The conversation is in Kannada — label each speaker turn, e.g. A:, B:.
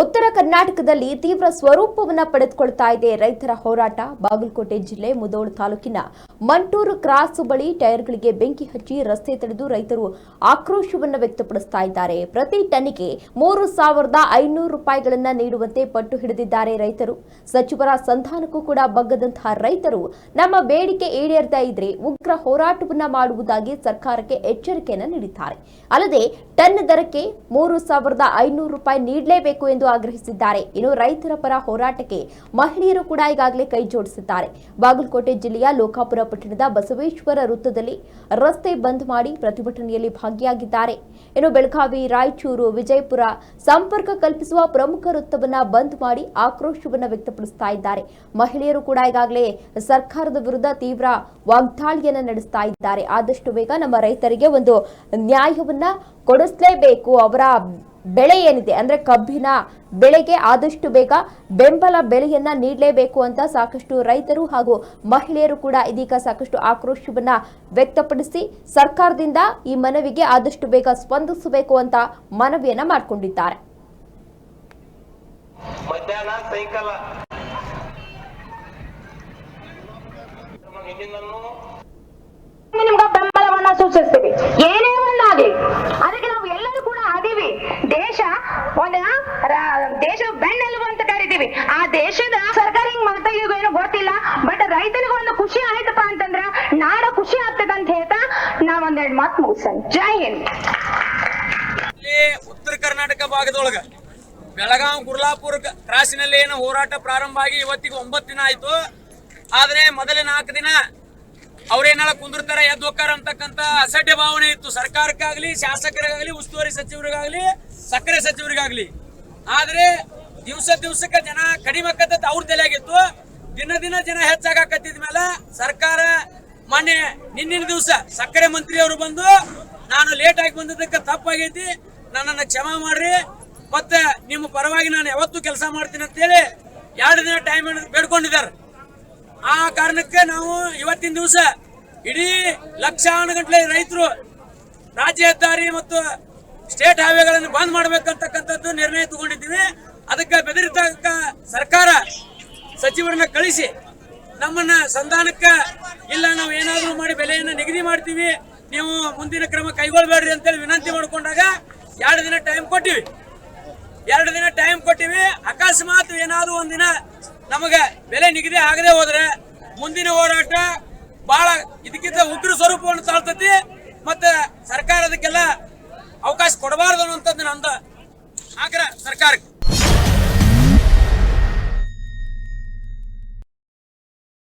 A: ಉತ್ತರ ಕರ್ನಾಟಕದಲ್ಲಿ ತೀವ್ರ ಸ್ವರೂಪವನ್ನು ಪಡೆದುಕೊಳ್ತಾ ಇದೆ ರೈತರ ಹೋರಾಟ. ಬಾಗಲಕೋಟೆ ಜಿಲ್ಲೆ ಮುದೋಳು ತಾಲೂಕಿನ ಮಂಟೂರು ಕ್ರಾಸ್ ಬಳಿ ಟೈರ್ಗಳಿಗೆ ಬೆಂಕಿ ಹಚ್ಚಿ ರಸ್ತೆ ತಡೆದು ರೈತರು ಆಕ್ರೋಶವನ್ನು ವ್ಯಕ್ತಪಡಿಸ್ತಾ ಇದ್ದಾರೆ. ಪ್ರತಿ ಟನ್ನಿಗೆ ಮೂರು ಸಾವಿರದ ಐನೂರು ರೂಪಾಯಿಗಳನ್ನು ನೀಡುವಂತೆ ಪಟ್ಟು ಹಿಡಿದಿದ್ದಾರೆ ರೈತರು. ಸಚಿವರ ಸಂಧಾನಕ್ಕೂ ಕೂಡ ಬಗ್ಗದಂತಹ ರೈತರು ನಮ್ಮ ಬೇಡಿಕೆ ಈಡೇರ್ತಾ ಇದ್ರೆ ಉಗ್ರ ಹೋರಾಟವನ್ನು ಮಾಡುವುದಾಗಿ ಸರ್ಕಾರಕ್ಕೆ ಎಚ್ಚರಿಕೆಯನ್ನು ನೀಡಿದ್ದಾರೆ. ಅಲ್ಲದೆ ಟನ್ ದರಕ್ಕೆ ಮೂರು ಸಾವಿರದ ಐನೂರು ರೂಪಾಯಿ ನೀಡಲೇಬೇಕು ಎಂದು ಆಗ್ರಹಿಸಿದ್ದಾರೆ. ಇನ್ನು ರೈತರ ಪರ ಹೋರಾಟಕ್ಕೆ ಮಹಿಳೆಯರು ಕೂಡ ಈಗಾಗಲೇ ಕೈ ಜೋಡಿಸಿದ್ದಾರೆ. ಬಾಗಲಕೋಟೆ ಜಿಲ್ಲೆಯ ಲೋಕಾಪುರ ಪಟ್ಟಣದ ಬಸವೇಶ್ವರ ವೃತ್ತದಲ್ಲಿ ರಸ್ತೆ ಬಂದ್ ಮಾಡಿ ಪ್ರತಿಭಟನೆಯಲ್ಲಿ ಭಾಗಿಯಾಗಿದ್ದಾರೆ. ಇನ್ನು ಬೆಳಗಾವಿ, ರಾಯಚೂರು, ವಿಜಯಪುರ ಸಂಪರ್ಕ ಕಲ್ಪಿಸುವ ಪ್ರಮುಖ ವೃತ್ತವನ್ನ ಬಂದ್ ಮಾಡಿ ಆಕ್ರೋಶವನ್ನ ವ್ಯಕ್ತಪಡಿಸ್ತಾ ಇದ್ದಾರೆ. ಮಹಿಳೆಯರು ಕೂಡ ಈಗಾಗಲೇ ಸರ್ಕಾರದ ವಿರುದ್ಧ ತೀವ್ರ ವಾಗ್ದಾಳಿಯನ್ನ ನಡೆಸ್ತಾ ಇದ್ದಾರೆ. ಆದಷ್ಟು ಬೇಗ ನಮ್ಮ ರೈತರಿಗೆ ಒಂದು ನ್ಯಾಯವನ್ನ ಕೊಡಿಸಲೇಬೇಕು. ಅವರ ಬೆಳೆ ಏನಿದೆ? ಅಂದ್ರೆ ಕಬ್ಬಿನ ಬೆಳೆಗೆ ಆದಷ್ಟು ಬೇಗ ಬೆಂಬಲ ಬೆಲೆಯನ್ನ ನೀಡಲೇಬೇಕು ಅಂತ ಸಾಕಷ್ಟು ರೈತರು ಹಾಗೂ ಮಹಿಳೆಯರು ಕೂಡ ಇದೀಗ ಸಾಕಷ್ಟು ಆಕ್ರೋಶವನ್ನ ವ್ಯಕ್ತಪಡಿಸಿ ಸರ್ಕಾರದಿಂದ ಈ ಮನವಿಗೆ ಆದಷ್ಟು ಬೇಗ ಸ್ಪಂದಿಸಬೇಕು ಅಂತ ಮನವಿಯನ್ನ ಮಾಡಿಕೊಂಡಿದ್ದಾರೆ.
B: ಸೂಚಿಸ್ತೀವಿ ಏನೇ ಒಂದಾಗಲಿ
C: ಅದಕ್ಕೆ ಬೆಂಬಲವನ್ನ ಸೂಚಿಸ್ತೀವಿ. ಏನೇ ಒಂದಾಗ್ಲಿ ಅದಕ್ಕೆ ನಾವು ಎಲ್ಲರೂ ಕೂಡ ಅದೀವಿ ದೇಶ ಒಂದ ದೇಶ ಬೆನ್ನೆಲುಬು ಅಂತ ಕರಿತೀವಿ. ಆ ದೇಶದ ಸರ್ಕಾರ ಹಿಂಗ್ ಮಾಡ್ತಾ ಏನೋ ಗೊತ್ತಿಲ್ಲ. ಬಟ್ ರೈತನಿಗೆ ಒಂದು ಖುಷಿ ಆಯ್ತಪ್ಪ ಅಂತಂದ್ರ ನಾಡ ಖುಷಿ ಆಗ್ತದ ಅಂತ ಹೇಳ್ತಾ ನಾ ಒಂದೆರಡು ಮಾತು ಮುಗಿಸನ್ ಜೈ ಹಿಂದ್.
D: ಉತ್ತರ ಕರ್ನಾಟಕ ಭಾಗದೊಳಗ ಬೆಳಗಾಂ ಗುರ್ಲಾಪುರ್ ಕ್ರಾಸಿನಲ್ಲಿ ಏನು ಹೋರಾಟ ಪ್ರಾರಂಭ ಆಗಿ ಇವತ್ತಿಗೆ ಒಂಬತ್ತು ದಿನ ಆಯ್ತು. ಆದ್ರೆ ಮೊದಲ ನಾಲ್ಕು ದಿನ ಅವ್ರೇನಾಳ ಕುಂದಿರ್ತಾರ, ಎದ್ದು ಹೋಗ್ತಾರ ಅಂತಕ್ಕಂತ ಅಸಡ್ಡೆ ಭಾವನೆ ಇತ್ತು. ಸರ್ಕಾರಕ್ಕಾಗ್ಲಿ, ಶಾಸಕರಿಗಾಗ್ಲಿ, ಉಸ್ತುವಾರಿ ಸಚಿವರಿಗಾಗ್ಲಿ, ಸಕ್ಕರೆ ಸಚಿವರಿಗಾಗ್ಲಿ. ಆದ್ರೆ ದಿವಸ ದಿವಸಕ್ಕೆ ಜನ ಕಡಿಮೆ ಆಕತ್ತ ಅವ್ರ ತಲೆಯಾಗಿತ್ತು. ದಿನ ದಿನ ಜನ ಹೆಚ್ಚಾಗಕತ್ತಿದ ಮೇಲೆ ಸರ್ಕಾರ ಮೊನ್ನೆ, ನಿನ್ನಿನ ದಿವಸ ಸಕ್ಕರೆ ಮಂತ್ರಿ ಅವರು ಬಂದು, ನಾನು ಲೇಟ್ ಆಗಿ ಬಂದಿದ್ದಕ್ಕೆ ತಪ್ಪಾಗೈತಿ, ನನ್ನನ್ನು ಕ್ಷಮಾ ಮಾಡ್ರಿ. ಮತ್ತೆ ನಿಮ್ಮ ಪರವಾಗಿ ನಾನು ಯಾವತ್ತೂ ಕೆಲಸ ಮಾಡ್ತೀನಿ ಅಂತೇಳಿ, ಎರಡು ದಿನ ಟೈಮ್ ಬೇಡ್ಕೊಂಡಿದ್ದಾರೆ. ಆ ಕಾರಣಕ್ಕೆ ನಾವು ಇವತ್ತಿನ ದಿವಸ ಇಡೀ ಲಕ್ಷಾನು ಗಂಟಲೆ ರೈತರು ರಾಜ್ಯ ಹೆದ್ದಾರಿ ಮತ್ತು ಸ್ಟೇಟ್ ಹೈವೇಗಳನ್ನು ಬಂದ್ ಮಾಡ್ಬೇಕಂತಕ್ಕಂಥದ್ದು ನಿರ್ಣಯ ತಗೊಂಡಿದ್ದೀವಿ. ಅದಕ್ಕೆ ಬೆದರಿತಕ್ಕ ಸರ್ಕಾರ ಸಚಿವರನ್ನ ಕಳಿಸಿ ನಮ್ಮನ್ನ ಸಂಧಾನಕ್ಕೆ ಇಲ್ಲ, ನಾವು ಏನಾದರೂ ಮಾಡಿ ಬೆಲೆಯನ್ನು ನಿಗದಿ ಮಾಡ್ತೀವಿ. ನೀವು ಮುಂದಿನ ಕ್ರಮ ಕೈಗೊಳ್ಬೇಡ್ರಿ ಅಂತೇಳಿ ವಿನಂತಿ ಮಾಡಿಕೊಂಡಾಗ ಎರಡು ದಿನ ಟೈಮ್ ಕೊಟ್ಟಿವಿ. ಎರಡು ದಿನ ಟೈಮ್ ಕೊಟ್ಟಿವಿ. ಅಕಸ್ಮಾತ್ ಏನಾದರೂ ಒಂದಿನ ನಮಗೆ ಬೆಲೆ ನಿಗದಿ ಆಗದೆ ಹೋದ್ರೆ ಮುಂದಿನ ಹೋರಾಟ ಬಹಳ ಇದಕ್ಕಿಂತ ಉಗ್ರ ಸ್ವರೂಪವನ್ನು ತಾಳ್ತತಿ ಮತ್ತೆ ಸರ್ಕಾರ ಅದಕ್ಕೆಲ್ಲ ಅವಕಾಶ ಕೊಡಬಾರ್ದು ಅನ್ನುವಂಥದ್ದು ನಂದ ಆಗ್ರಹ ಸರ್ಕಾರಕ್ಕೆ.